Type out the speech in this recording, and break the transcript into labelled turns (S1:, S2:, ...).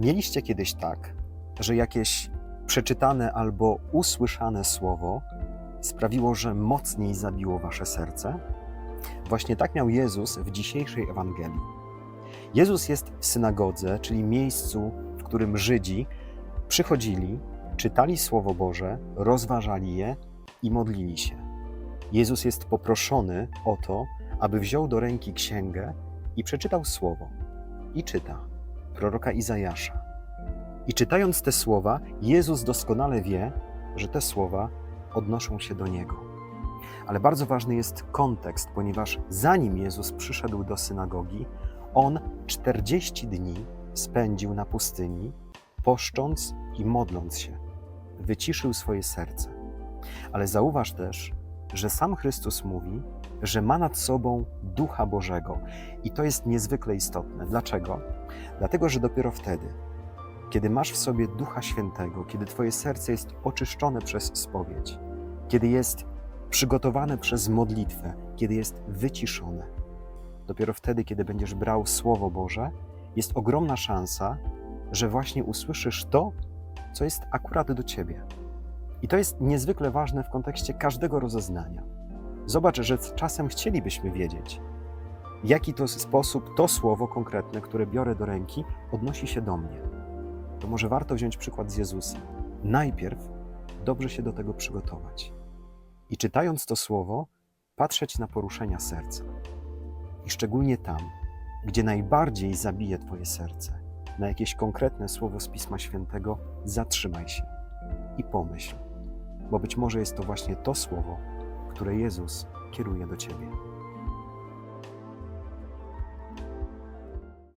S1: Mieliście kiedyś tak, że jakieś przeczytane albo usłyszane słowo sprawiło, że mocniej zabiło wasze serce? Właśnie tak miał Jezus w dzisiejszej Ewangelii. Jezus jest w synagodze, czyli miejscu, w którym Żydzi przychodzili, czytali Słowo Boże, rozważali je i modlili się. Jezus jest poproszony o to, aby wziął do ręki księgę i przeczytał słowo. I czyta proroka Izajasza. I czytając te słowa, Jezus doskonale wie, że te słowa odnoszą się do Niego. Ale bardzo ważny jest kontekst, ponieważ zanim Jezus przyszedł do synagogi, on 40 dni spędził na pustyni, poszcząc i modląc się. Wyciszył swoje serce. Ale zauważ też, że sam Chrystus mówi, że ma nad sobą Ducha Bożego. I to jest niezwykle istotne. Dlaczego? Dlatego, że dopiero wtedy, kiedy masz w sobie Ducha Świętego, kiedy Twoje serce jest oczyszczone przez spowiedź, kiedy jest przygotowane przez modlitwę, kiedy jest wyciszone, dopiero wtedy, kiedy będziesz brał Słowo Boże, jest ogromna szansa, że właśnie usłyszysz to, co jest akurat do Ciebie. I to jest niezwykle ważne w kontekście każdego rozeznania. Zobacz, że czasem chcielibyśmy wiedzieć, w jaki to sposób to słowo konkretne, które biorę do ręki, odnosi się do mnie. To może warto wziąć przykład z Jezusa. Najpierw dobrze się do tego przygotować. I czytając to słowo, patrzeć na poruszenia serca. I szczególnie tam, gdzie najbardziej zabije Twoje serce, na jakieś konkretne słowo z Pisma Świętego, zatrzymaj się i pomyśl, bo być może jest to właśnie to słowo, które Jezus kieruje do Ciebie.